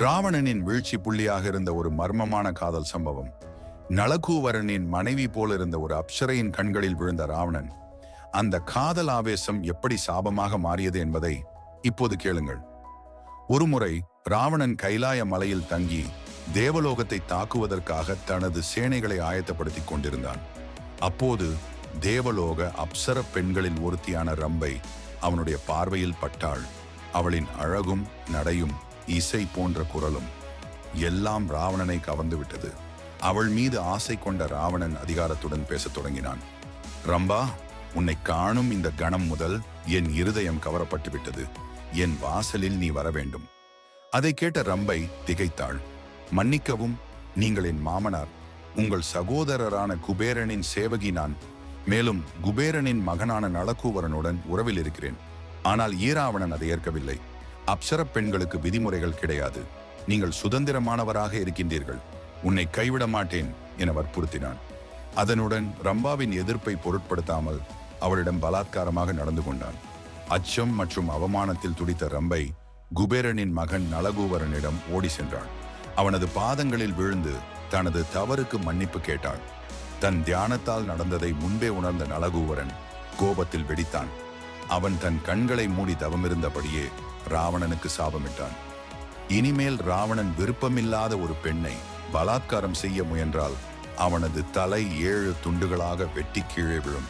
ராவணனின் வீழ்ச்சி புள்ளியாக இருந்த ஒரு மர்மமான காதல் சம்பவம். நளகூவரனின் மனைவி போல இருந்த ஒரு அப்சரையின் கண்களில் விழுந்த ராவணன் அந்த காதல் ஆவேசம் எப்படி சாபமாக மாறியது என்பதை இப்போது கேளுங்கள். ஒருமுறை ராவணன் கைலாய மலையில் தங்கி தேவலோகத்தை தாக்குவதற்காக தனது சேனைகளை ஆயத்தப்படுத்திக் கொண்டிருந்தான். அப்போது தேவலோக அப்சர பெண்களில் ஒருத்தியான ரம்பை அவனுடைய பார்வையில் பட்டாள். அவளின் அழகும் நடையும் இசை போன்ற குரலும் எல்லாம் ராவணனை கவர்ந்து விட்டது. அவள் மீது ஆசை கொண்ட ராவணன் அதிகாரத்துடன் பேசத் தொடங்கினான். ரம்பா உன்னை காணும் இந்த கணம் முதல் என் இருதயம் கவரப்பட்டு விட்டது. என் வாசலில் நீ வர வேண்டும். அதை கேட்ட ரம்பை திகைத்தாள். மன்னிக்கவும் நீங்கள் என் மாமனார். உங்கள் சகோதரரான குபேரனின் சேவகி நான். மேலும் குபேரனின் மகனான நளக்கூவரனுடன் உறவில் இருக்கிறேன். ஆனால் ஈராவணன் அதை ஏற்கவில்லை. அப்சர பெண்களுக்கு விதிமுறைகள் கிடையாது. நீங்கள் சுதந்திரமானவராக இருக்கின்றீர்கள். உன்னை கைவிட மாட்டேன் என வற்புறுத்தினான். அதனுடன் ரம்பாவின் எதிர்ப்பை பொருட்படுத்தாமல் அவளிடம் பலாத்காரமாக நடந்து கொண்டான். அச்சம் மற்றும் அவமானத்தில் துடித்த ரம்பை குபேரனின் மகன் நலகூவரனிடம் ஓடி சென்றாள் அவனது பாதங்களில் விழுந்து தனது தவறுக்கு மன்னிப்பு கேட்டாள் தன் தியானத்தால் நடந்ததை முன்பே உணர்ந்த நலகூவரன் கோபத்தில் வெடித்தான். அவன் தன் கண்களை மூடி தவமிருந்தபடியே ராவணனுக்கு சாபமிட்டான். இனிமேல் ராவணன் விருப்பமில்லாத ஒரு பெண்ணை பலாத்காரம் செய்ய முயன்றால் அவனது தலை ஏழு துண்டுகளாக வெட்டி கீழே விழும்.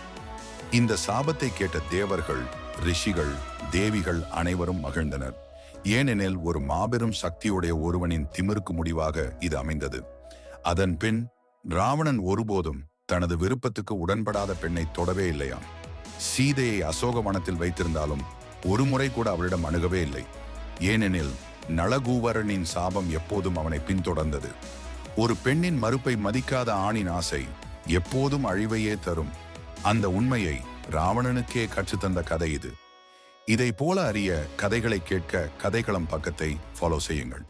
இந்த சாபத்தை கேட்ட தேவர்கள் ரிஷிகள் தேவிகள் அனைவரும் மகிழ்ந்தனர். ஏனெனில் ஒரு மாபெரும் சக்தியுடைய ஒருவனின் திமிருக்கு முடிவாக இது அமைந்தது. அதன் பின் ராவணன் ஒருபோதும் தனது விருப்பத்துக்கு உடன்படாத பெண்ணை தொடவே இல்லையாம். சீதையை அசோக வனத்தில் வைத்திருந்தாலும் ஒரு முறை கூட அவளிடம் அணுகவே இல்லை. ஏனெனில் நளகூவரனின் சாபம் எப்போதும் அவனை பின்தொடர்ந்தது. ஒரு பெண்ணின் மறுப்பை மதிக்காத ஆணின் ஆசை எப்போதும் அழிவையே தரும். அந்த உண்மையை ராவணனுக்கே கற்றுத்தந்த கதை இது. இதை போல அறிய கதைகளை கேட்க கதைகளம் பக்கத்தை ஃபாலோ செய்யுங்கள்.